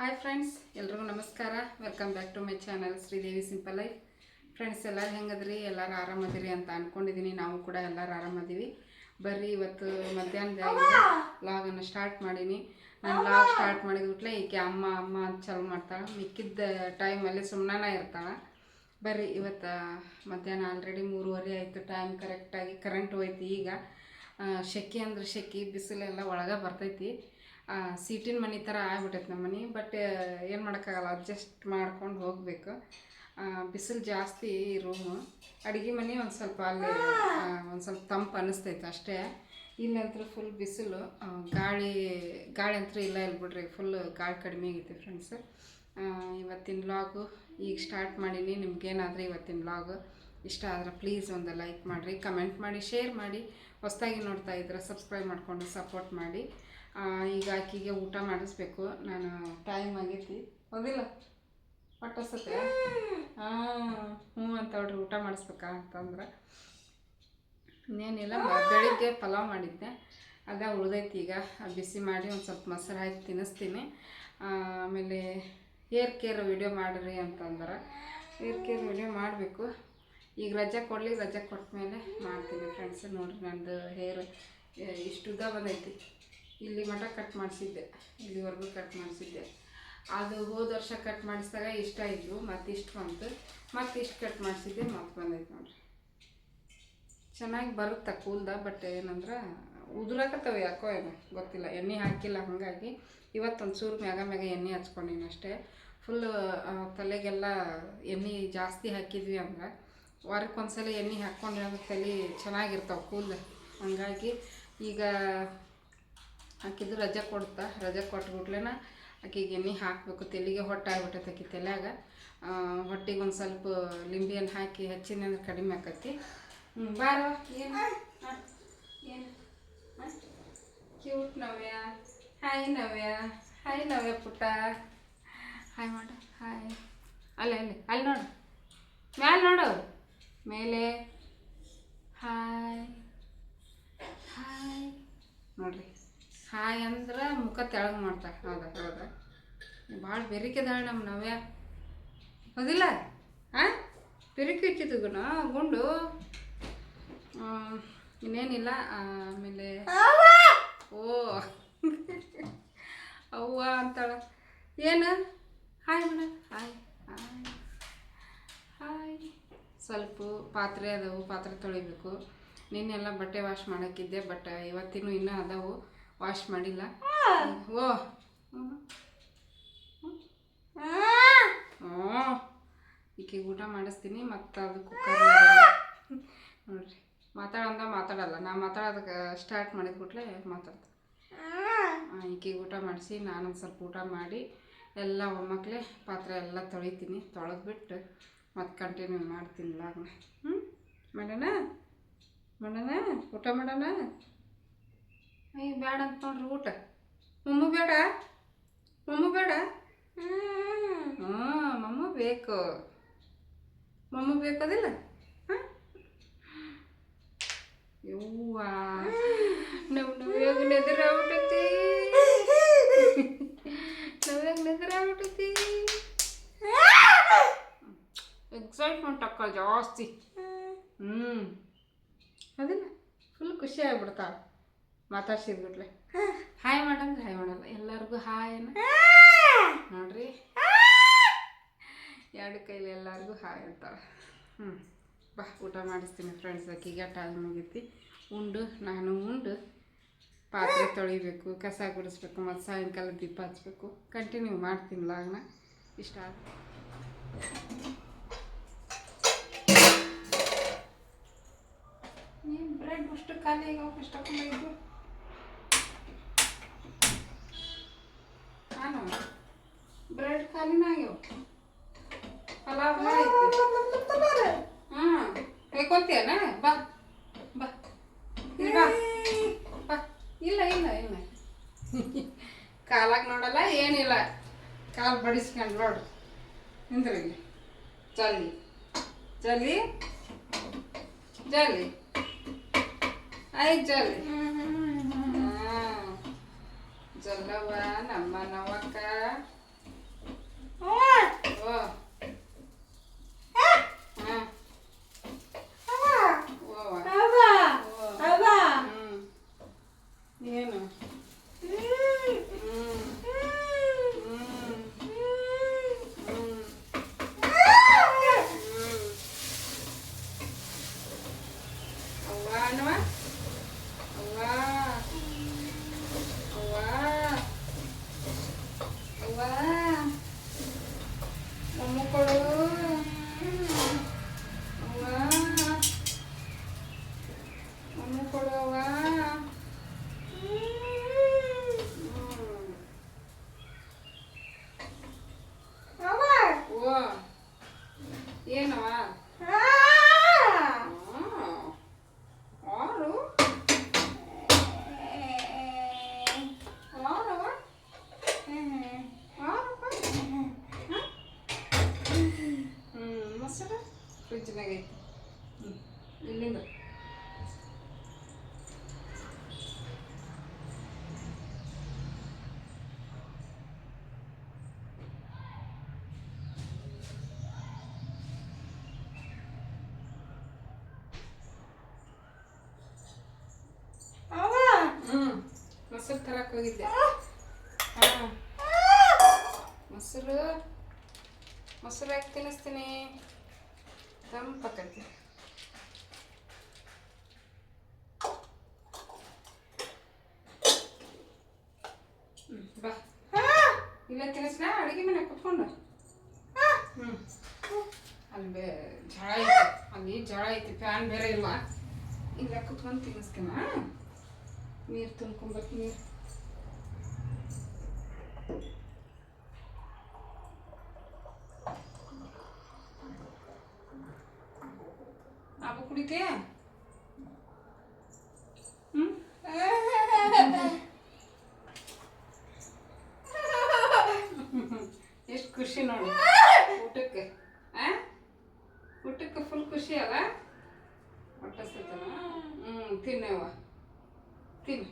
Hi friends ಎಲ್ರಿಗೂ ನಮಸ್ಕಾರ. Welcome back to my channel Sridevi simple life friends ಎಲ್ಲರೂ ಹೆಂಗದ್ರಿ? ಎಲ್ಲರೂ ಆರಾಮದಿರಿ ಅಂತ ಅಂದ್ಕೊಂಡಿದ್ದೀನಿ ನಾವು ಕೂಡ ಎಲ್ಲರೂ ಆರಾಮದೀವಿ. ಬರ್ರಿ ಇವತ್ತು ಮಧ್ಯಾಹ್ನದ ಲಾಗನ್ನು ಸ್ಟಾರ್ಟ್ ಮಾಡೀನಿ. ನಾನು ಲಾಗ್ ಸ್ಟಾರ್ಟ್ ಮಾಡಿದ್ಬಿಟ್ಲೆ ಈಕೆ ಅಮ್ಮ ಅಮ್ಮ ಅಂತ ಚಾಲು ಮಾಡ್ತಾಳೆ. ಮಿಕ್ಕಿದ್ದ ಟೈಮಲ್ಲಿ ಸುಮ್ಮನೆ ಇರ್ತಾಳೆ. ಬರ್ರಿ ಇವತ್ತು ಮಧ್ಯಾಹ್ನ ಆಲ್ರೆಡಿ ಮೂರುವರೆ ಆಯಿತು. ಟೈಮ್ ಕರೆಕ್ಟಾಗಿ ಕರೆಂಟ್ ಹೋಯ್ತು ಈಗ. ಸೆಕೆ ಶೆಕೆ ಅಂದ್ರೆ ಶೆಕೆ ಬಿಸಿಲೆಲ್ಲ ಒಳಗೆ ಬರ್ತೈತಿ. ಸೀಟಿನ ಮನೆ ಥರ ಆಗ್ಬಿಟ್ಟೈತೆ ನಮ್ಮ ಮನೆ ಬಟ್ ಏನು ಮಾಡೋಕ್ಕಾಗಲ್ಲ ಅಡ್ಜಸ್ಟ್ ಮಾಡ್ಕೊಂಡು ಹೋಗಬೇಕು. ಬಿಸಿಲು ಜಾಸ್ತಿ ರೂಮು ಅಡುಗೆ ಮನೆ ಒಂದು ಸ್ವಲ್ಪ ಅಲ್ಲಿ ಒಂದು ಸ್ವಲ್ಪ ತಂಪು ಅನ್ನಿಸ್ತೈತೆ ಅಷ್ಟೇ. ಇಲ್ಲಂತೂ ಫುಲ್ ಬಿಸಿಲು. ಗಾಳಿ ಗಾಳಿ ಅಂತೂ ಇಲ್ಲ ಇಲ್ಲ ಬಿಡ್ರಿ ಫುಲ್ ಗಾಳಿ ಕಡಿಮೆ ಆಗೈತೆ ಫ್ರೆಂಡ್ಸ್ ಇವತ್ತಿನ ವ್ಲಾಗು ಈಗ ಸ್ಟಾರ್ಟ್ ಮಾಡೀನಿ. ನಿಮ್ಗೇನಾದರೂ ಇವತ್ತಿನ ಬ್ಲಾಗು ಇಷ್ಟ ಆದರೆ ಪ್ಲೀಸ್ ಒಂದು ಲೈಕ್ ಮಾಡಿರಿ ಕಮೆಂಟ್ ಮಾಡಿ ಶೇರ್ ಮಾಡಿ. ಹೊಸದಾಗಿ ನೋಡ್ತಾ ಇದ್ರೆ ಸಬ್ಸ್ಕ್ರೈಬ್ ಮಾಡಿಕೊಂಡು ಸಪೋರ್ಟ್ ಮಾಡಿ. ಈಗ ಆಕಿಗೆ ಊಟ ಮಾಡಿಸ್ಬೇಕು. ನಾನು ಟೈಮ್ ಆಗೈತಿ. ಹೋಗಿಲ್ಲ? ಪಟ್ಟಸತ್ತೆ ಹಾಂ, ಹ್ಞೂ ಅಂತ ಅವ್ರಿ ಊಟ ಮಾಡಿಸ್ಬೇಕಾ ಅಂತಂದ್ರೆ. ಇನ್ನೇನಿಲ್ಲ ಬೆಳಿಗ್ಗೆ ಪಲಾವ್ ಮಾಡಿದ್ದೆ. ಅದೇ ಉಳ್ದೈತಿ ಈಗ. ಬಿಸಿ ಮಾಡಿ ಒಂದು ಸ್ವಲ್ಪ ಮೊಸರು ಹಾಕಿ ತಿನ್ನಿಸ್ತೀನಿ. ಆಮೇಲೆ ಹೇರ್ ಕೇರ್ ವಿಡಿಯೋ ಮಾಡಿರಿ ಅಂತಂದ್ರೆ. ಹೇರ್ ಕೇರ್ ವಿಡಿಯೋ ಮಾಡಬೇಕು. ಈಗ ರಜೆ ಕೊಡಲಿ, ರಜೆ ಕೊಟ್ಟ ಮೇಲೆ ಮಾಡ್ತೀನಿ ಫ್ರೆಂಡ್ಸ್ ನೋಡಿರಿ ನಂದು ಹೇರ್ ಇಷ್ಟು ಬಂದೈತಿ. ಇಲ್ಲಿ ಮಠ ಕಟ್ ಮಾಡಿಸಿದ್ದೆ. ಇಲ್ಲಿವರೆಗೂ ಕಟ್ ಮಾಡಿಸಿದ್ದೆ. ಅದು ಹೋದ ವರ್ಷ ಕಟ್ ಮಾಡಿಸಿದಾಗ ಇಷ್ಟ ಇದ್ವು ಮತ್ತೆ ಇಷ್ಟು ಬಂತು. ಮತ್ತು ಇಷ್ಟು ಕಟ್ ಮಾಡಿಸಿದ್ದೆ ಮತ್ತೆ ಬಂದೈತೆ ನೋಡ್ರಿ. ಚೆನ್ನಾಗಿ ಬರುತ್ತೆ ಕೂಲ್ದ, ಬಟ್ ಏನಂದ್ರೆ ಉದುರಾಕತ್ತವೆ ಯಾಕೋ ಏನೋ ಗೊತ್ತಿಲ್ಲ. ಎಣ್ಣೆ ಹಾಕಿಲ್ಲ, ಹಾಗಾಗಿ ಇವತ್ತೊಂದು ಚೂರು ಮ್ಯಾಗ ಮ್ಯಾಗ ಎಣ್ಣೆ ಹಚ್ಕೊಂಡಿನಿ ಅಷ್ಟೇ. ಫುಲ್ಲು ತಲೆಗೆಲ್ಲ ಎಣ್ಣೆ ಜಾಸ್ತಿ ಹಾಕಿದ್ವಿ ಅಂದ್ರೆ ವಾರಕ್ಕೊಂದ್ಸಲ ಎಣ್ಣೆ ಹಾಕ್ಕೊಂಡ್ರೆ ತಲೆ ಚೆನ್ನಾಗಿರ್ತಾವೆ ಕೂಲ್ ಹಂಗಾಗಿ ಈಗ ಆಕಿದು ರಜೆ ಕೊಡ್ತಾ ರಜೆ ಕೊಟ್ಬಿಟ್ಲೇನ ಆಕಿಗೆ ಎಣ್ಣೆ ಹಾಕಬೇಕು ತೆಲಿಗೆ ಹೊಟ್ಟೆ ಆಗ್ಬಿಟ್ಟೈತೆ ಆಕಿ ತಲೆಯಾಗ. ಹೊಟ್ಟೆಗೆ ಒಂದು ಸ್ವಲ್ಪ ಲಿಂಬಿಯನ್ನು ಹಾಕಿ ಹೆಚ್ಚಿನ ಕಡಿಮೆ ಆಕತಿ. ಹ್ಞೂ ಬಾರೋ ಏನು? ಏನು? Cute Navya? Hi Navya? Hi Navya ಪುಟ್ಟ. ಹಾಯ್ ಮಾಡ. ಹಾಯ್ ಅಲ್ಲ ಅಲ್ಲಿ ಅಲ್ಲಿ ನೋಡು. ಮ್ಯಾಲೆ ನೋಡು. ಮೇಲೆ. ಹಾಯ್ ಹಾಯ್ ನೋಡ್ರಿ. ಹಾಯ್ ಅಂದ್ರೆ ಮುಖ ತೆಳಗೆ ಮಾಡ್ತಾರೆ ಹೌದಾ ಹೌದಾ. ಭಾಳ ಬೆರಿಕೆದಾಳ ನಮ್ಮ ನವ್ಯ. ಹೌದಿಲ್ಲ? ಆ? ಬೆರಿಕೆ ಇಟ್ಟಿದ್ದು ಗುಣ, ಗುಂಡು. ಇನ್ನೇನಿಲ್ಲ, ಆಮೇಲೆ ಓ. ಅವ್ವ ಅಂತಾಳ. ಏನು? Hi madam hi hi. Hi. ಸ್ವಲ್ಪ ಪಾತ್ರೆ ಅದಾವು, ಪಾತ್ರೆ ತೊಳಿಬೇಕು. ನಿನ್ನೆಲ್ಲ ಬಟ್ಟೆ ವಾಶ್ ಮಾಡೋಕ್ಕಿದ್ದೆ, ಬಟ್ ಇವತ್ತಿನೂ ಇನ್ನೂ ಅದಾವು. ವಾಶ್ ಮಾಡಿಲ್ಲ? ಓ. ಈಕೆ ಊಟ ಮಾಡಿಸ್ತೀನಿ ಮತ್ತು ಅದು ಕುಕ್ಕರ್ ನೋಡ್ರಿ. ಮಾತಾಡಂದ ಮಾತಾಡಲ್ಲ. ನಾ ಮಾತಾಡೋದಕ್ಕೆ ಸ್ಟಾರ್ಟ್ ಮಾಡಿದ ಕೂಡಲೇ ಮಾತಾಡ್ತೀನಿ ಈಕೆಗೆ ಊಟ ಮಾಡಿಸಿ ನಾನೊಂದು ಸ್ವಲ್ಪ ಊಟ ಮಾಡಿ ಎಲ್ಲ ಒಮ್ಮಕ್ಕಳೇ ಪಾತ್ರೆ ಎಲ್ಲ ತೊಳಿತೀನಿ. ತೊಳೆದ್ಬಿಟ್ಟು ಮತ್ತೆ ಕಂಟಿನ್ಯೂ ಮಾಡ್ತೀನಿ ಲಾಗ್ನ ಹ್ಞೂ ಮಾಡೋಣ? ಮಾಡೋಣ? ಊಟ ಮಾಡೋಣ? ಅಯ್ಯ ಬೇಡ ಅಂತ ನೋಡ್ರಿ ಊಟ. ಮಮ್ಮು ಬೇಡ? ಮಮ್ಮು ಬೇಡ? ಹ್ಞೂ ಮಮ್ಮು ಬೇಕು. ಮಮ್ಮು ಬೇಕದಿಲ್ಲ? ಹಾಂ? ಯವ್ವ. ನಾವು ನವ್ಯಾಗ ನೆದರಾಗ್ಬಿಟ್ಟೈತಿ ನವ್ಯಾಗ ನೆದರಾಗ್ಬಿಟ್ಟೈತಿ ಎಕ್ಸೈಟ್ಮೆಂಟ್ ಅಕ್ಕ ಜಾಸ್ತಿ. ಹ್ಞೂ ಅದಿಲ್ಲ ಫುಲ್ ಖುಷಿ ಆಗ್ಬಿಡ್ತಾಳ ಮಾತಾಡ್ಸಿದ್ಬಿಟ್ಲೆ ಹಾಯ್ ಮಾಡಂದ್ರೆ ಹಾಯ್ ಮಾಡಲ್ಲ ಎಲ್ಲರಿಗೂ ಹಾಯ್ ನೋಡ್ರಿ. ಎರಡು ಕೈಲಿ ಎಲ್ಲರಿಗೂ ಹಾಯ್ ಅಂತಾಳೆ. ಹ್ಞೂ ಬಾ ಊಟ ಮಾಡಿಸ್ತೀನಿ ಫ್ರೆಂಡ್ಸ್ ಅಕ್ಕಿಗೆ ಟೈಮ್ ಮುಗೀತಿ. ಉಂಡು ನಾನು ಉಂಡು. ಪಾತ್ರೆ ತೊಳಿಬೇಕು ಕಸ ಗುಡಿಸ್ಬೇಕು ಮತ್ತು ಸಾಯಂಕಾಲ ದೀಪ ಹಚ್ಬೇಕು. ಕಂಟಿನ್ಯೂ ಮಾಡ್ತೀನಿ ಲಾಗ್ನ ಇಷ್ಟ ಏನು ಬ್ರೆಡ್ ಅಷ್ಟು ಖಾಲಿ ಆಗ್ಯಾವ ಅಷ್ಟಕ್ಕೊಂದು ನಾನು ಬ್ರೆಡ್ ಖಾಲಿನ ಆಗ್ಯಾವ ಪಲಾವ್ ಹಾಂ ಬೇಕೋತಿಯನ ಬಾ ಬಾ ಇಲ್ಲಿ ಬಾ ಬಾ ಇಲ್ಲ ಇಲ್ಲ ಇಲ್ಲ ಕಾಲಾಗ ನೋಡಲ್ಲ ಏನಿಲ್ಲ ಕಾಲು ಬಡಿಸ್ಕೊಂಡು ನೋಡು ನಿಂದ್ರಲ್ಲಿ ಜಲ್ದಿ ಜಲ್ಲಿ ಜಲ್ದಿ ಆಯ್ತು ಜಲ್ದಿ ಚಂದವ ನಮ್ಮನವಕ್ಕ ಓ ಮೊಸರು ತರಕ್ಕೆ ಹೋಗಿದ್ದೆ. ಹಾಂ. ಮೊಸರು. ಮೊಸರು ಯಾಕೆ ತಿನ್ನಿಸ್ತೀನಿ. ತಂಪಕ್ಕೈತಿ ಬಾ. ಇಲ್ಲ ತಿನ್ನಿಸ್ನ? ಅಡುಗೆ ಮನೆ ಕುತ್ಕೊಂಡು. ಹ್ಞೂ ಅಲ್ಲಿ ಬೇ, ಜಳ ಐತೆ. ಅಲ್ಲಿ ಜಳ ಐತಿ. ಫ್ಯಾನ್ ಬೇರೆ ಇಲ್ಲ ಇಲ್ಲ ಕುತ್ಕೊಂಡು ತಿನ್ನಿಸ್ತೀನ? ನೀರು ತುಂಬ್ಕೊಂಬರ್ತೀನಿ ಅವು ಕುಡಿತೆ ಹ್ಮ್ ಎಷ್ಟು ಖುಷಿ ನೋಡಿ ಊಟಕ್ಕೆ ಊಟಕ್ಕೆ ಫುಲ್ ಖುಷಿ ಅಲ್ಲ ಹೊಟ್ಟೆ ಹ್ಞೂ ತಿನ್ನವ ತಿನ್ನು.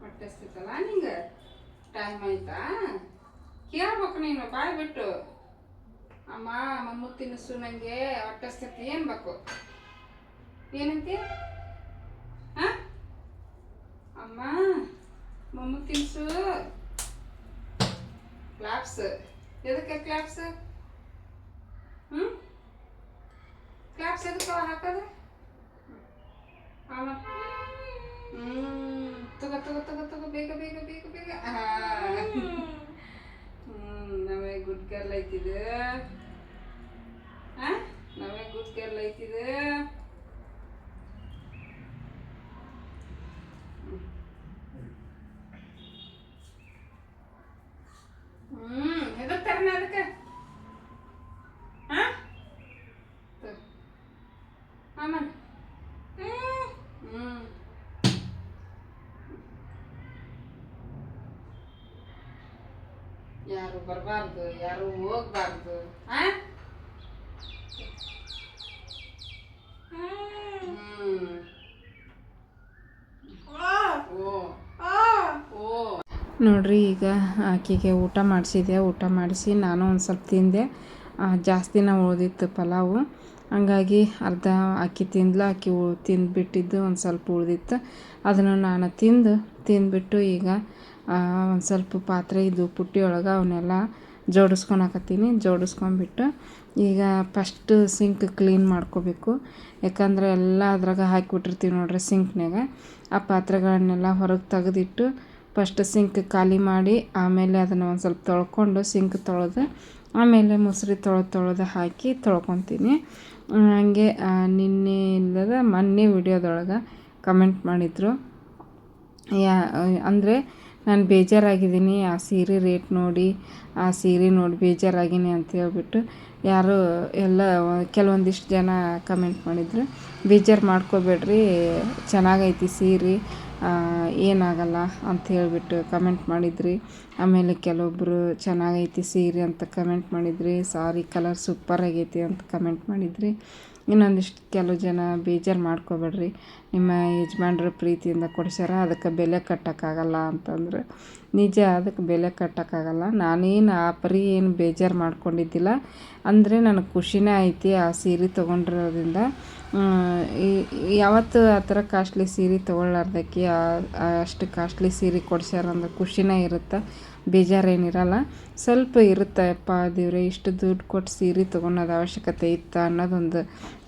ಹೊಟ್ಟೆ ಹಸ್ತೈತಲ್ಲ ನಿಂಗೆ? ಟೈಮ್ ಆಯ್ತಾ? ಕೇಳ್ಬೇಕು ನೀನು, ಬಾಯ್ ಬಿಟ್ಟು. ಅಮ್ಮ, ಮಮ್ಮು ತಿನ್ನಿಸು ನನಗೆ ಹೊಟ್ಟೆ ಹಸ್ತೈತಿ ಏನು ಬೇಕು? ಏನಂತಿ? ಹಾಂ? ಅಮ್ಮ, ಮಮ್ಮು ತಿನ್ಸು ಕ್ಲಾಪ್ಸ್ ಎದಕ್ಕೆ ಕ್ಲಾಪ್ಸ್ ಹ್ಞೂ ಕ್ಲಾಪ್ಸ್ ಎದಕ್ಕೆ ಹಾಕೋದು ಆಮ. ಹ್ಞೂ ತಗೋ ತಗೋ ತಗೋ ತಗೋ, ಬೇಗ ಬೇಗ ಬೇಗ ಬೇಗ. ಹ್ಞೂ ನಾವೇ ಗುಡ್ ಗರ್ಲ್ ಐತಿದ. ಹಾಂ ನಾವೇ ಗುಡ್ ಗರ್ಲ್ ಐತಿದೆ ಹ್ಮ್ ಹೆದರ್ತಾರನ ಅದಕ್ಕೆ ಹಾ ಆಮೇಲೆ ಹ್ಮ್ ಯಾರು ಬರಬಾರ್ದು, ಯಾರು ಹೋಗ್ಬಾರ್ದು ನೋಡ್ರಿ, ಈಗ ಆಕೆಗೆ ಊಟ ಮಾಡಿಸಿದೆ ಊಟ ಮಾಡಿಸಿ ನಾನು ಒಂದು ಸ್ವಲ್ಪ ತಿಂದೆ. ಜಾಸ್ತಿನ ಉಳ್ದಿತ್ತು ಪಲಾವು. ಹಂಗಾಗಿ ಅರ್ಧ ಅಕ್ಕಿ ತಿಂದ್ಲು, ಅಕ್ಕಿ ಉ ತಿಂದುಬಿಟ್ಟಿದ್ದು, ಒಂದು ಸ್ವಲ್ಪ ಉಳಿದಿತ್ತು. ಅದನ್ನು ನಾನು ತಿಂದು, ತಿಂದುಬಿಟ್ಟು ಈಗ ಒಂದು ಸ್ವಲ್ಪ ಪಾತ್ರೆ, ಇದು ಪುಟ್ಟಿ ಒಳಗೆ ಅವನ್ನೆಲ್ಲ ಜೋಡಿಸ್ಕೊಳಕತ್ತೀನಿ ಜೋಡಿಸ್ಕೊಂಬಿಟ್ಟು ಈಗ ಫಸ್ಟ್ ಸಿಂಕ್ ಕ್ಲೀನ್ ಮಾಡ್ಕೋಬೇಕು. ಯಾಕಂದ್ರೆ ಎಲ್ಲ ಅದ್ರಾಗ ಹಾಕಿಬಿಟ್ಟಿರ್ತೀವಿ ನೋಡ್ರಿ ಸಿಂಕ್ನಾಗ ಆ ಪಾತ್ರೆಗಳನ್ನೆಲ್ಲ ಹೊರಗೆ ತೆಗೆದಿಟ್ಟು ಫಸ್ಟ್ ಸಿಂಕ್ ಖಾಲಿ ಮಾಡಿ, ಆಮೇಲೆ ಅದನ್ನು ಒಂದು ಸ್ವಲ್ಪ ತೊಳ್ಕೊಂಡು ಸಿಂಕ್ ತೊಳೆದು ಆಮೇಲೆ ಮುಸ್ರಿ ತೊಳೆದು ತೊಳೆದು ಹಾಕಿ ತೊಳ್ಕೊತೀನಿ. ಹಾಗೆ ನಿನ್ನೆ ಇಲ್ಲದ ಮೊನ್ನೆ ವಿಡಿಯೋದೊಳಗೆ ಕಮೆಂಟ್ ಮಾಡಿದರು. ಯಾ, ಅಂದರೆ ನಾನು ಬೇಜಾರಾಗಿದ್ದೀನಿ, ಆ ಸೀರೆ ರೇಟ್ ನೋಡಿ, ಆ ಸೀರೆ ನೋಡಿ ಬೇಜಾರಾಗೀನಿ ಅಂತ ಹೇಳ್ಬಿಟ್ಟು ಯಾರು ಎಲ್ಲ ಕೆಲವೊಂದಿಷ್ಟು ಜನ ಕಮೆಂಟ್ ಮಾಡಿದರು. ಬೇಜಾರು ಮಾಡ್ಕೋಬೇಡ್ರಿ, ಚೆನ್ನಾಗೈತಿ ಸೀರೆ ಏನಾಗಲ್ಲ ಅಂತ ಹೇಳಿಬಿಟ್ಟು ಕಮೆಂಟ್ ಮಾಡಿದ್ರಿ. ಆಮೇಲೆ ಕೆಲವೊಬ್ಬರು ಚೆನ್ನಾಗೈತಿ ಸೀರೆ ಅಂತ ಕಮೆಂಟ್ ಮಾಡಿದ್ರಿ. ಸಾರಿ ಕಲರ್ ಸೂಪರ್ ಆಗೈತಿ ಅಂತ ಕಮೆಂಟ್ ಮಾಡಿದ್ರಿ. ಇನ್ನೊಂದಿಷ್ಟು ಕೆಲವು ಜನ ಬೇಜಾರು ಮಾಡ್ಕೋಬೇಡ್ರಿ. ನಿಮ್ಮ ಯಜಮಾನ್ರು ಪ್ರೀತಿಯಿಂದ ಕೊಡ್ಸ್ಯಾರ, ಅದಕ್ಕೆ ಬೆಲೆ ಕಟ್ಟೋಕ್ಕಾಗಲ್ಲ ಅಂತಂದ್ರೆ. ನಿಜ, ಅದಕ್ಕೆ ಬೆಲೆ ಕಟ್ಟೋಕ್ಕಾಗಲ್ಲ. ನಾನೇನು ಆ ಪರಿ ಏನು ಬೇಜಾರು ಮಾಡ್ಕೊಂಡಿದ್ದಿಲ್ಲ. ಅಂದರೆ ನನಗೆ ಖುಷಿನೇ ಐತಿ ಆ ಸೀರೆ ತೊಗೊಂಡಿರೋದ್ರಿಂದ. ಯಾವತ್ತು ಆ ಥರ ಕಾಸ್ಟ್ಲಿ ಸೀರೆ ತೊಗೊಳ್ಳಾರ್ದಕ್ಕೆ ಅಷ್ಟು ಕಾಸ್ಟ್ಲಿ ಸೀರೆ ಕೊಡ್ಸ್ಯಾರ ಅಂದ್ರೆ ಖುಷಿನೇ ಇರುತ್ತೆ? ಬೇಜಾರೇನಿರಲ್ಲ. ಸ್ವಲ್ಪ ಇರುತ್ತಪ್ಪ ದೇವ್ರೆ, ಇಷ್ಟು ದುಡ್ಡು ಕೊಟ್ಟು ಸೀರೆ ತೊಗೊಳೋದು ಅವಶ್ಯಕತೆ ಇತ್ತು? ಅನ್ನೋದೊಂದು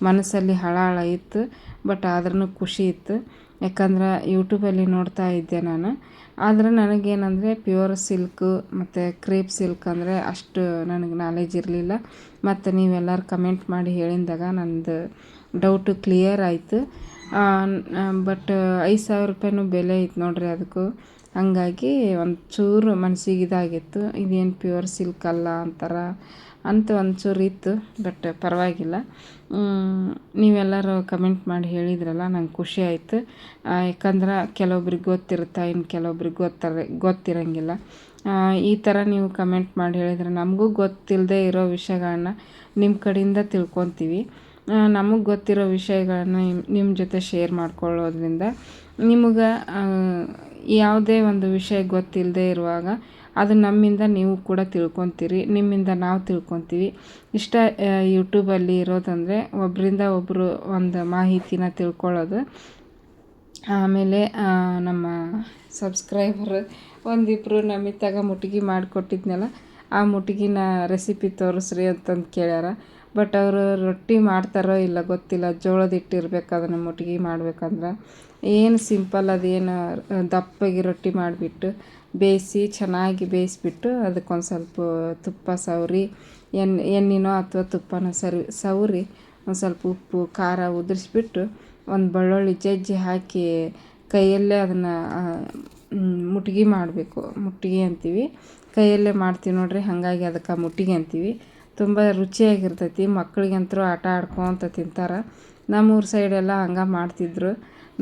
ಮನಸ್ಸಲ್ಲಿ ಹಳಹಳ ಇತ್ತು. ಬಟ್ ಆದ್ರೂ ಖುಷಿ ಇತ್ತು. ಯಾಕಂದ್ರೆ ಯೂಟ್ಯೂಬಲ್ಲಿ ನೋಡ್ತಾ ಇದ್ದೆ ನಾನು. ಆದರೆ ನನಗೇನಂದರೆ ಪ್ಯೂರ್ ಸಿಲ್ಕು ಮತ್ತು ಕ್ರೇಪ್ ಸಿಲ್ಕ್ ಅಂದರೆ ಅಷ್ಟು ನನಗೆ ನಾಲೆಜ್ ಇರಲಿಲ್ಲ. ಮತ್ತು ನೀವೆಲ್ಲರೂ ಕಮೆಂಟ್ ಮಾಡಿ ಹೇಳಿದಾಗ ನಂದು ಡೌಟು ಕ್ಲಿಯರ್ ಆಯಿತು. ಬಟ್ ಐದು ಸಾವಿರ ರೂಪಾಯಿನೂ ಬೆಲೆ ಇತ್ತು ನೋಡಿರಿ ಅದಕ್ಕೂ. ಹಂಗಾಗಿ ಒಂಚೂರು ಮನ್ಸಿಗೆ ಇದಾಗಿತ್ತು. ಇದೇನು ಪ್ಯೂರ್ ಸಿಲ್ಕ್ ಅಲ್ಲ ಅಂತಾರ ಅಂತ ಒಂಚೂರು ಇತ್ತು ಬಟ್ ಪರವಾಗಿಲ್ಲ. ನೀವೆಲ್ಲರೂ ಕಮೆಂಟ್ ಮಾಡಿ ಹೇಳಿದ್ರಲ್ಲ, ನಂಗೆ ಖುಷಿ ಆಯಿತು. ಯಾಕಂದ್ರೆ ಕೆಲವೊಬ್ರಿಗೆ ಗೊತ್ತಿರುತ್ತೆ ಇನ್ನು ಕೆಲವೊಬ್ರಿಗೆ ಗೊತ್ತರ, ಗೊತ್ತಿರಂಗಿಲ್ಲ. ಈ ಥರ ನೀವು ಕಮೆಂಟ್ ಮಾಡಿ ಹೇಳಿದ್ರೆ ನಮಗೂ ಗೊತ್ತಿಲ್ಲದೆ ಇರೋ ವಿಷಯಗಳನ್ನ ನಿಮ್ಮ ಕಡೆಯಿಂದ ತಿಳ್ಕೊತೀವಿ. ನಮಗೆ ಗೊತ್ತಿರೋ ವಿಷಯಗಳನ್ನ ನಿಮ್ಮ ಜೊತೆ ಶೇರ್ ಮಾಡ್ಕೊಳ್ಳೋದ್ರಿಂದ ನಿಮ್ಗೆ ಯಾವುದೇ ಒಂದು ವಿಷಯ ಗೊತ್ತಿಲ್ಲದೆ ಇರುವಾಗ ಅದು ನಮ್ಮಿಂದ ನೀವು ಕೂಡ ತಿಳ್ಕೊತೀರಿ, ನಿಮ್ಮಿಂದ ನಾವು ತಿಳ್ಕೊತೀವಿ. ಇಷ್ಟ ಯೂಟ್ಯೂಬಲ್ಲಿ ಇರೋದಂದರೆ ಒಬ್ಬರಿಂದ ಒಬ್ಬರು ಒಂದು ಮಾಹಿತಿನ ತಿಳ್ಕೊಳ್ಳೋದು. ಆಮೇಲೆ ನಮ್ಮ ಸಬ್ಸ್ಕ್ರೈಬರ್ ಒಂದಿಬ್ಬರು ನಮಿತಾಗ ಮುಟ್ಗಿ ಮಾಡಿಕೊಟ್ಟಿದ್ನಲ್ಲ, ಆ ಮುಟ್ಗಿನ ರೆಸಿಪಿ ತೋರಿಸ್ರಿ ಅಂತಂದು ಕೇಳ್ಯಾರ. ಬಟ್ ಅವರು ರೊಟ್ಟಿ ಮಾಡ್ತಾರೋ ಇಲ್ಲ ಗೊತ್ತಿಲ್ಲ, ಜೋಳದ ಹಿಟ್ಟು ಇರ್ಬೇಕು ಅದನ್ನು ಮುಟ್ಗಿ ಮಾಡ್ಬೇಕಂದ್ರೆ. ಏನು ಸಿಂಪಲ್ ಅದೇನು ದಪ್ಪಗೆ ರೊಟ್ಟಿ ಮಾಡಿಬಿಟ್ಟು ಬೇಯಿಸಿ ಚೆನ್ನಾಗಿ ಬೇಯಿಸ್ಬಿಟ್ಟು ಅದಕ್ಕೊಂದು ಸ್ವಲ್ಪ ತುಪ್ಪ ಸವರಿ ಎಣ್ಣೆ ಎಣ್ಣೆನೋ ಅಥವಾ ತುಪ್ಪನೋ ಸರಿ, ಸವರಿ ಒಂದು ಸ್ವಲ್ಪ ಉಪ್ಪು, ಖಾರ ಉದುರಿಸ್ಬಿಟ್ಟು ಒಂದು ಬೆಳ್ಳುಳ್ಳಿ ಜಜ್ಜಿ ಹಾಕಿ ಕೈಯಲ್ಲೇ ಅದನ್ನು ಮುಟ್ಗಿ ಮಾಡಬೇಕು. ಮುಟ್ಗಿ ಅಂತೀವಿ. ಕೈಯಲ್ಲೇ ಮಾಡ್ತೀವಿ ನೋಡಿರಿ, ಹಾಗಾಗಿ ಅದಕ್ಕೆ ಮುಟ್ಟಿಗೆ ಅಂತೀವಿ. ತುಂಬ ರುಚಿಯಾಗಿರ್ತೈತಿ. ಮಕ್ಳಿಗಂತೂ ಆಟ ಆಡ್ಕೊತ ತಿಂತಾರೆ. ನಮ್ಮೂರ ಸೈಡೆಲ್ಲ ಹಂಗೆ ಮಾಡ್ತಿದ್ರು.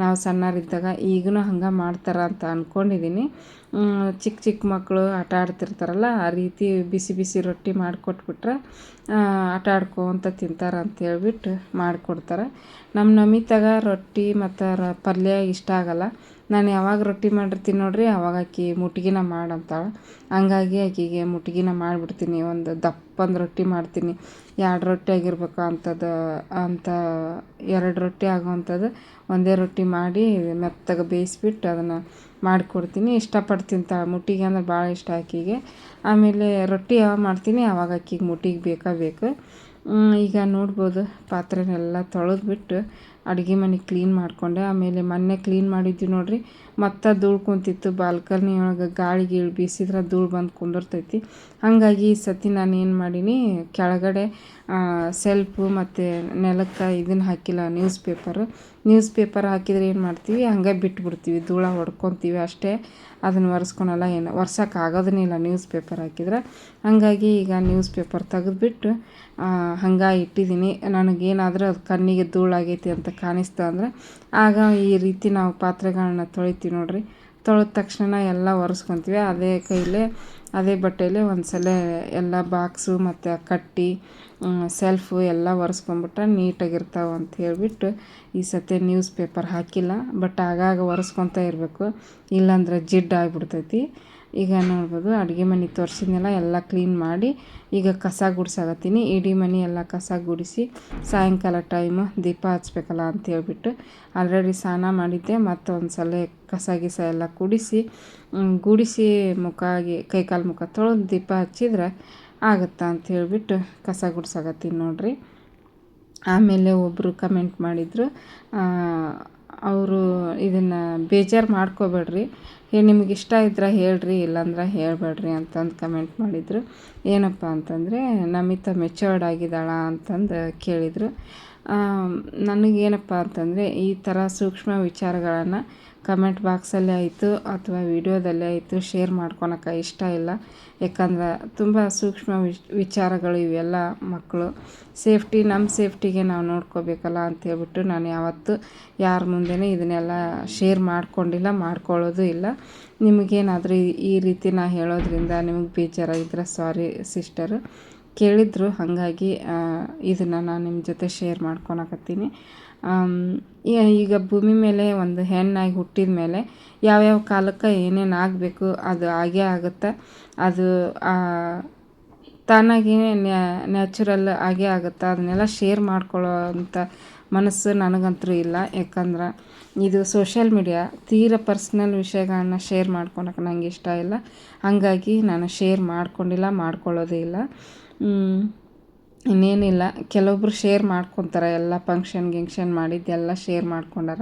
ನಾವು ಸಣ್ಣರಿದ್ದಾಗ ಈಗಲೂ ಹಂಗೆ ಮಾಡ್ತಾರೆ ಅಂತ ಅಂದ್ಕೊಂಡಿದ್ದೀನಿ ಚಿಕ್ಕ ಚಿಕ್ಕ ಮಕ್ಕಳು ಆಟ ಆಡ್ತಿರ್ತಾರಲ್ಲ, ಆ ರೀತಿ ಬಿಸಿ ಬಿಸಿ ರೊಟ್ಟಿ ಮಾಡಿಕೊಟ್ಬಿಟ್ರೆ ಆಟ ಆಡ್ಕೊತ ತಿಂತಾರೆ ಅಂತ ಹೇಳ್ಬಿಟ್ಟು ಮಾಡಿಕೊಡ್ತಾರೆ. ನಮ್ಮ ನಮಿತಾಗ ರೊಟ್ಟಿ ಮತ್ತು ರ, ಪಲ್ಯ ಇಷ್ಟ ಆಗಲ್ಲ. ನಾನು ಯಾವಾಗ ರೊಟ್ಟಿ ಮಾಡಿರ್ತೀನಿ ನೋಡಿರಿ, ಅವಾಗ ಆಕಿ ಮುಟ್ಗಿನ ಮಾಡಂತಾಳೆ. ಹಂಗಾಗಿ ಆಕೆಗೆ ಮುಟ್ಗಿನ ಮಾಡಿಬಿಡ್ತೀನಿ, ಒಂದು ದಪ್ಪಂದು ರೊಟ್ಟಿ ಮಾಡ್ತೀನಿ. ಎರಡು ರೊಟ್ಟಿ ಆಗಿರ್ಬೇಕು ಅಂಥದ್ದು ಅಂತ ಎರಡು ರೊಟ್ಟಿ ಆಗೋವಂಥದ್ದು ಒಂದೇ ರೊಟ್ಟಿ ಮಾಡಿ ಮೆತ್ತಗೆ ಬೇಯಿಸ್ಬಿಟ್ಟು ಅದನ್ನು ಮಾಡಿಕೊಡ್ತೀನಿ. ಇಷ್ಟಪಟ್ಟು ತಿಂತಾಳೆ ಮುಟ್ಟಿಗೆ ಅಂದ್ರೆ ಭಾಳ ಇಷ್ಟ ಆಕಿಗೆ. ಆಮೇಲೆ ರೊಟ್ಟಿ ಯಾವಾಗ ಮಾಡ್ತೀನಿ ಆವಾಗ ಆಕಿಗೆ ಮುಟ್ಟಿಗೆ ಬೇಕಾ ಬೇಕು. ಈಗ ನೋಡ್ಬೋದು, ಪಾತ್ರೆನೆಲ್ಲ ತೊಳೆದ್ಬಿಟ್ಟು ಅಡುಗೆ ಮನೆ ಕ್ಲೀನ್ ಮಾಡಿಕೊಂಡೆ. ಆಮೇಲೆ ಮೊನ್ನೆ ಕ್ಲೀನ್ ಮಾಡಿದ್ವಿ ನೋಡಿರಿ. ಮತ್ತೆ ಧೂಳು ಕುಂತಿತ್ತು. ಬಾಲ್ಕನಿ ಒಳಗೆ ಗಾಳಿ ಗೀಳು ಬೀಸಿದ್ರೆ ಧೂಳು ಬಂದು ಕುಂದಿರ್ತೈತಿ. ಹಾಗಾಗಿ ಈ ಸತಿ ನಾನು ಏನು ಮಾಡೀನಿ, ಕೆಳಗಡೆ ಸೆಲ್ಪು ಮತ್ತು ನೆಲಕ್ಕೆ ಇದನ್ನು ಹಾಕಿಲ್ಲ ನ್ಯೂಸ್ ಪೇಪರು ನ್ಯೂಸ್ ಪೇಪರ್ ಹಾಕಿದರೆ ಏನು ಮಾಡ್ತೀವಿ? ಹಂಗೆ ಬಿಟ್ಬಿಡ್ತೀವಿ. ಧೂಳ ಹೊಡ್ಕೊತೀವಿ ಅಷ್ಟೇ. ಅದನ್ನು ಒರೆಸ್ಕೊಳಲ್ಲ ಏನು. ಒರ್ಸೋಕೆ ಆಗೋದನ್ನೇ ಇಲ್ಲ ನ್ಯೂಸ್ ಪೇಪರ್ ಹಾಕಿದ್ರೆ. ಹಾಗಾಗಿ ಈಗ ನ್ಯೂಸ್ ಪೇಪರ್ ತೆಗೆದುಬಿಟ್ಟು ಹಂಗೆ ಇಟ್ಟಿದ್ದೀನಿ. ನನಗೇನಾದರೂ ಅದು ಕಣ್ಣಿಗೆ ಧೂಳಾಗೈತಿ ಅಂತ ಕಾಣಿಸ್ತು ಅಂದ್ರೆ, ಆಗ ಈ ರೀತಿ ನಾವು ಪಾತ್ರೆಗಳನ್ನ ತೊಳಿತೀವಿ ನೋಡಿರಿ. ತೊಳೆದ ತಕ್ಷಣ ಎಲ್ಲ ಒರೆಸ್ಕೊತೀವಿ. ಅದೇ ಕೈಲೇ, ಅದೇ ಬಟ್ಟೆಯಲ್ಲೇ ಒಂದು ಸಲ ಎಲ್ಲ ಬಾಕ್ಸು ಮತ್ತು ಕಟ್ಟಿ ಸೆಲ್ಫು ಎಲ್ಲ ಒರೆಸ್ಕೊಂಬಿಟ್ರೆ ನೀಟಾಗಿರ್ತಾವೆ ಅಂತ ಹೇಳಿಬಿಟ್ಟು ಈ ಸತಿ ನ್ಯೂಸ್ ಪೇಪರ್ ಹಾಕಿಲ್ಲ. ಬಟ್ ಆಗಾಗ ಒರೆಸ್ಕೊತ ಇರಬೇಕು. ಇಲ್ಲಾಂದ್ರೆ ಜಿಡ್ಡು ಆಗಿಬಿಡ್ತೈತಿ. ಈಗ ನೋಡ್ಬೋದು, ಅಡುಗೆ ಮನೆ ತೋರಿಸಿದ್ನೆಲ್ಲ, ಎಲ್ಲ ಕ್ಲೀನ್ ಮಾಡಿ ಈಗ ಕಸ ಗುಡ್ಸಾಕತ್ತೀನಿ. ಇಡೀ ಮನೆ ಎಲ್ಲ ಕಸ ಗುಡಿಸಿ ಸಾಯಂಕಾಲ ಟೈಮು ದೀಪ ಹಚ್ಬೇಕಲ್ಲ ಅಂತ ಹೇಳ್ಬಿಟ್ಟು ಆಲ್ರೆಡಿ ಸ್ನಾನ ಮಾಡಿದ್ದೆ. ಮತ್ತೊಂದು ಸಲ ಕಸ ಗಿಸ ಎಲ್ಲ ಕುಡಿಸಿ ಗುಡಿಸಿ ಮುಖ ಕೈಕಾಲು ಮುಖ ತೊಳೆದು ದೀಪ ಹಚ್ಚಿದ್ರೆ ಆಗುತ್ತಾ ಅಂತ ಹೇಳ್ಬಿಟ್ಟು ಕಸ ಗುಡ್ಸಾಕತ್ತೀನಿ ನೋಡಿರಿ. ಆಮೇಲೆ ಒಬ್ಬರು ಕಮೆಂಟ್ ಮಾಡಿದರು ಅವರು ಇದನ್ನು ಬೇಜಾರು ಮಾಡ್ಕೋಬೇಡ್ರಿ. ಏ, ನಿಮ್ಗೆ ಇಷ್ಟ ಇದ್ರೆ ಹೇಳ್ರಿ, ಇಲ್ಲಾಂದ್ರೆ ಹೇಳಬೇಡ್ರಿ ಅಂತಂದು ಕಮೆಂಟ್ ಮಾಡಿದರು. ಏನಪ್ಪ ಅಂತಂದರೆ, ನಮಿತಾ ಮೆಚೋರ್ಡ್ ಆಗಿದ್ದಾಳ ಅಂತಂದು ಕೇಳಿದರು. ನನಗೇನಪ್ಪ ಅಂತಂದರೆ, ಈ ಥರ ಸೂಕ್ಷ್ಮ ವಿಚಾರಗಳನ್ನು ಕಮೆಂಟ್ ಬಾಕ್ಸಲ್ಲೇ ಆಯಿತು ಅಥವಾ ವಿಡಿಯೋದಲ್ಲೇ ಆಯಿತು, ಶೇರ್ ಮಾಡ್ಕೊಳಕ್ಕೆ ಇಷ್ಟ ಇಲ್ಲ. ಯಾಕಂದ್ರೆ ತುಂಬ ಸೂಕ್ಷ್ಮ ವಿಚಾರಗಳು ಇವೆಲ್ಲ ಮಕ್ಕಳು. ಸೇಫ್ಟಿ ನಮ್ಮ ಸೇಫ್ಟಿಗೆ ನಾವು ನೋಡ್ಕೋಬೇಕಲ್ಲ ಅಂತೇಳ್ಬಿಟ್ಟು ನಾನು ಯಾವತ್ತೂ ಯಾರ ಮುಂದೆಯೇ ಇದನ್ನೆಲ್ಲ ಶೇರ್ ಮಾಡ್ಕೊಂಡಿಲ್ಲ, ಮಾಡ್ಕೊಳ್ಳೋದು ಇಲ್ಲ. ನಿಮಗೇನಾದರೂ ಈ ರೀತಿ ನಾ ಹೇಳೋದ್ರಿಂದ ನಿಮಗೆ ಬೇಜಾರಾಗಿದ್ರೆ ಸಾರಿ ಸಿಸ್ಟರು. ಕೇಳಿದ್ರು, ಹಾಗಾಗಿ ಇದನ್ನು ನಾನು ನಿಮ್ಮ ಜೊತೆ ಶೇರ್ ಮಾಡ್ಕೊಳಕತ್ತೀನಿ. ಈಗ ಭೂಮಿ ಮೇಲೆ ಒಂದು ಹೆಣ್ಣಾಗಿ ಹುಟ್ಟಿದ ಮೇಲೆ ಯಾವ್ಯಾವ ಕಾಲಕ್ಕೆ ಏನೇನು ಆಗಬೇಕು, ಅದು ಆಗೇ ಆಗುತ್ತೆ. ಅದು ತಾನಾಗಿಯೇ ನ್ಯಾಚುರಲ್ ಆಗೇ ಆಗುತ್ತೆ. ಅದನ್ನೆಲ್ಲ ಶೇರ್ ಮಾಡ್ಕೊಳ್ಳೋ ಅಂಥ ಮನಸ್ಸು ನನಗಂತೂ ಇಲ್ಲ. ಯಾಕಂದ್ರೆ ಇದು ಸೋಷಿಯಲ್ ಮೀಡಿಯಾ ತೀರ ಪರ್ಸ್ನಲ್ ವಿಷಯಗಳನ್ನ ಶೇರ್ ಮಾಡ್ಕೊಳಕ್ಕೆ ನಂಗೆ ಇಷ್ಟ ಇಲ್ಲ. ಹಾಗಾಗಿ ನಾನು ಶೇರ್ ಮಾಡ್ಕೊಂಡಿಲ್ಲ, ಮಾಡ್ಕೊಳ್ಳೋದೇ ಇಲ್ಲ. ಇನ್ನೇನಿಲ್ಲ. ಕೆಲವೊಬ್ರು ಶೇರ್ ಮಾಡ್ಕೊತಾರೆ, ಎಲ್ಲ ಫಂಕ್ಷನ್ ಗಿಂಕ್ಷನ್ ಮಾಡಿದ್ದೆಲ್ಲ ಶೇರ್ ಮಾಡ್ಕೊಂಡಾರ.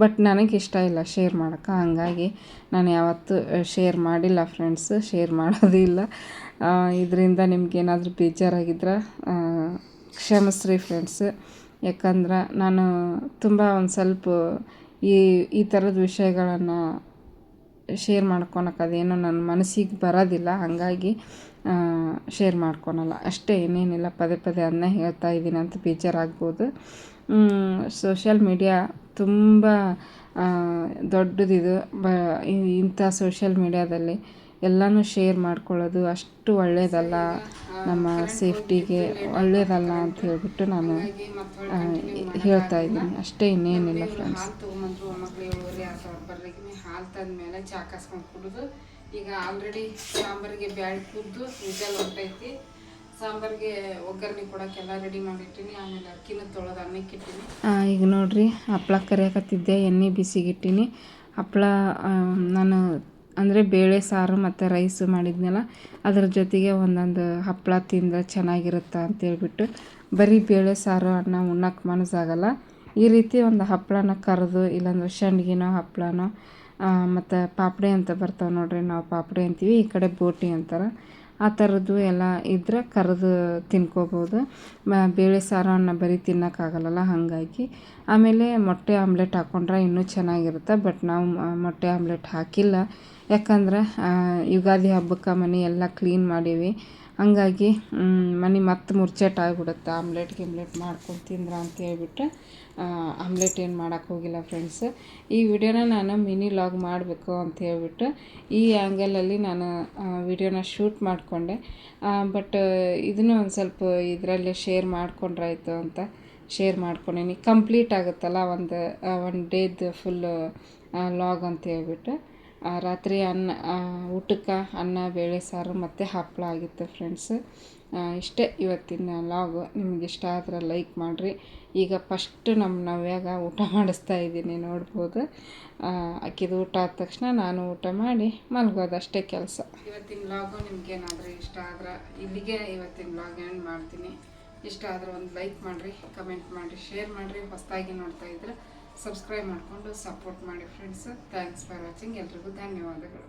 ಬಟ್ ನನಗೆ ಇಷ್ಟ ಇಲ್ಲ ಶೇರ್ ಮಾಡೋಕೆ ಹಾಗಾಗಿ ನಾನು ಯಾವತ್ತೂ ಶೇರ್ ಮಾಡಿಲ್ಲ ಫ್ರೆಂಡ್ಸ್ ಶೇರ್ ಮಾಡೋದು ಇಲ್ಲ. ಇದರಿಂದ ನಿಮ್ಗೇನಾದರೂ ಬೇಜಾರಾಗಿದ್ರೆ ಕ್ಷಮಿಸ್ರಿ ಫ್ರೆಂಡ್ಸ್ ಯಾಕಂದ್ರೆ ನಾನು ತುಂಬ ಒಂದು ಸ್ವಲ್ಪ ಈ ಈ ಥರದ ವಿಷಯಗಳನ್ನು ಶೇರ್ ಮಾಡ್ಕೊಳಕ್ಕೆ ಅದೇನೋ ನನ್ನ ಮನಸ್ಸಿಗೆ ಬರೋದಿಲ್ಲ. ಹಾಗಾಗಿ ಶೇರ್ ಮಾಡ್ಕೊಳಲ್ಲ. ಅಷ್ಟೇ ಇನ್ನೇನಿಲ್ಲ ಪದೇ ಪದೇ ಅದನ್ನ ಹೇಳ್ತಾ ಇದ್ದೀನಿ ಅಂತ ಬೇಜಾರಾಗ್ಬೋದು. ಸೋಷಿಯಲ್ ಮೀಡಿಯಾ ತುಂಬ ದೊಡ್ಡದಿದು. ಬ ಇಂಥ ಸೋಷಿಯಲ್ ಮೀಡಿಯಾದಲ್ಲಿ ಎಲ್ಲನೂ ಶೇರ್ ಮಾಡ್ಕೊಳ್ಳೋದು ಅಷ್ಟು ಒಳ್ಳೆಯದಲ್ಲ ನಮ್ಮ ಸೇಫ್ಟಿಗೆ ಒಳ್ಳೆಯದಲ್ಲ ಅಂತ ಹೇಳ್ಬಿಟ್ಟು ನಾನು ಹೇಳ್ತಾ ಇದ್ದೀನಿ. ಅಷ್ಟೇ, ಇನ್ನೇನಿಲ್ಲ ಫ್ರೆಂಡ್ಸ್ ಹಾಲು ತಂದಮೇಲೆ ಚಾಕಸ್ಕೊಂಡು ಕುಡಿದು, ಈಗ ಆಲ್ರೆಡಿ ಸಾಂಬಾರಿಗೆ ಬ್ಯಾಳೆ ಕುದ್ದು ವಿಜಲ್ ಹೊಂಟೈತಿ. ಸಾಂಬಾರಿಗೆ ಒಗ್ಗರಣೆ ಕೊಡೋಕ್ಕೆಲ್ಲ ರೆಡಿ ಮಾಡಿಟ್ಟಿನಿ, ಆಮೇಲೆ ಅಕ್ಕಿನ ತೊಳೆದು ಅನ್ನಕ್ಕೆ ಇಟ್ಟಿನಿ ಈಗ ನೋಡ್ರಿ, ಹಪ್ಳ ಕರಿಯಾಕತ್ತಿದ್ದೆ, ಎಣ್ಣೆ ಬಿಸಿಗಿಟ್ಟಿನಿ. ಹಪ್ಳ ನಾನು ಅಂದರೆ ಬೇಳೆ, ಸಾರು ಮತ್ತು ರೈಸ್ ಮಾಡಿದ್ನಲ್ಲ, ಅದ್ರ ಜೊತೆಗೆ ಒಂದೊಂದು ಹಪ್ಪಳ ತಿಂದರೆ ಚೆನ್ನಾಗಿರುತ್ತೆ ಅಂತೇಳ್ಬಿಟ್ಟು ಬರೀ ಬೇಳೆ, ಸಾರು, ಅನ್ನ ಉಣ್ಣಕ್ಕೆ ಮನಸ್ಸಾಗಲ್ಲ. ಈ ರೀತಿ ಒಂದು ಹಪ್ಪಳನ ಕರೆದು, ಇಲ್ಲಾಂದ್ರೆ ಸಂಡ್ಗಿನೋ ಹಪ್ಪಳನೋ ಮತ್ತು ಪಾಪಡಿ ಅಂತ ಬರ್ತಾವೆ ನೋಡ್ರಿ, ನಾವು ಪಾಪಡಿ ಅಂತೀವಿ, ಈ ಕಡೆ ಬೋಟಿ ಅಂತಾರೆ. ಆ ಥರದ್ದು ಎಲ್ಲ ಇದ್ರೆ ಕರೆದು ತಿನ್ಕೋಬೋದು. ಮ, ಬೇಳೆ ಸಾರು ಅನ್ನ ಬರೀ ತಿನ್ನೋಕ್ಕಾಗಲ್ಲ ಹಾಗಾಗಿ. ಆಮೇಲೆ ಮೊಟ್ಟೆ ಆಮ್ಲೆಟ್ ಹಾಕ್ಕೊಂಡ್ರೆ ಇನ್ನೂ ಚೆನ್ನಾಗಿರುತ್ತೆ, ಬಟ್ ನಾವು ಮೊಟ್ಟೆ ಆಮ್ಲೆಟ್ ಹಾಕಿಲ್ಲ. ಯಾಕಂದ್ರೆ ಯುಗಾದಿ ಹಬ್ಬಕ್ಕೆ ಮನೆ ಎಲ್ಲ ಕ್ಲೀನ್ ಮಾಡೀವಿ. ಹಂಗಾಗಿ ಮನೆ ಮತ್ತೆ ಮುರ್ಚೆಟ್ ಆಗಿಬಿಡುತ್ತೆ. ಆಮ್ಲೆಟ್ ಗಿಮ್ಲೆಟ್ ಮಾಡ್ಕೊಂಡು ತಿಂದ್ರೆ ಅಂತ ಹೇಳ್ಬಿಟ್ಟು ಆಮ್ಲೆಟ್ ಏನು ಮಾಡೋಕ್ಕೆ ಹೋಗಿಲ್ಲ ಫ್ರೆಂಡ್ಸ್ ಈ ವಿಡಿಯೋನ ನಾನು ಮಿನಿ ಲಾಗ್ ಮಾಡಬೇಕು ಅಂತ ಹೇಳ್ಬಿಟ್ಟು, ಈ ಆ್ಯಂಗಲಲ್ಲಿ ನಾನು ವಿಡಿಯೋನ ಶೂಟ್ ಮಾಡಿಕೊಂಡೆ. ಬಟ್ ಇದನ್ನು ಒಂದು ಸ್ವಲ್ಪ ಇದರಲ್ಲೇ ಶೇರ್ ಮಾಡಿಕೊಂಡ್ರಾಯ್ತು ಅಂತ ಶೇರ್ ಮಾಡ್ಕೊಂಡೀನಿ. ಕಂಪ್ಲೀಟ್ ಆಗುತ್ತಲ್ಲ ಒಂದು ಒನ್ ಡೇದು ಫುಲ್ಲು ಲಾಗ್ ಅಂತ ಹೇಳ್ಬಿಟ್ಟು. ರಾತ್ರಿ ಅನ್ನ ಊಟಕ್ಕೆ ಅನ್ನ, ಬೇಳೆ, ಸಾರು ಮತ್ತು ಹಪ್ಪಳ ಆಗಿತ್ತು ಫ್ರೆಂಡ್ಸ್ ಇಷ್ಟೇ ಇವತ್ತಿನ ಲಾಗು ನಿಮ್ಗೆ ಇಷ್ಟ ಆದ್ರೆ ಲೈಕ್ ಮಾಡಿರಿ. ಈಗ ಫಸ್ಟ್ ನಮ್ಮ ನವ್ಯಾಗ ಊಟ ಮಾಡಿಸ್ತಾ ಇದ್ದೀನಿ ನೋಡ್ಬೋದು. ಅಕ್ಕಿದು ಊಟ ಆದ ತಕ್ಷಣ ನಾನು ಊಟ ಮಾಡಿ ಮಲ್ಗೋದು ಅಷ್ಟೇ ಕೆಲಸ. ಇವತ್ತಿನ ಲಾಗು ನಿಮ್ಗೇನಾದರೂ ಇಷ್ಟ ಆದ್ರೆ ಇಲ್ಲಿಗೆ ಇವತ್ತಿನ ಲಾಗ್ ಎಂಡ್ ಮಾಡ್ತೀನಿ. ಇಷ್ಟ ಆದ್ರೆ ಒಂದು ಲೈಕ್ ಮಾಡಿರಿ ಕಮೆಂಟ್ ಮಾಡಿರಿ ಶೇರ್ ಮಾಡಿರಿ, ಹೊಸದಾಗಿ ನೋಡ್ತಾ ಇದ್ರೆ. ಸಬ್ಸ್ಕ್ರೈಬ್ ಮಾಡಿಕೊಂಡು ಸಪೋರ್ಟ್ ಮಾಡಿ ಫ್ರೆಂಡ್ಸ್ ಥ್ಯಾಂಕ್ಸ್ ಫಾರ್ ವಾಚಿಂಗ್ ಎಲ್ರಿಗೂ ಧನ್ಯವಾದಗಳು.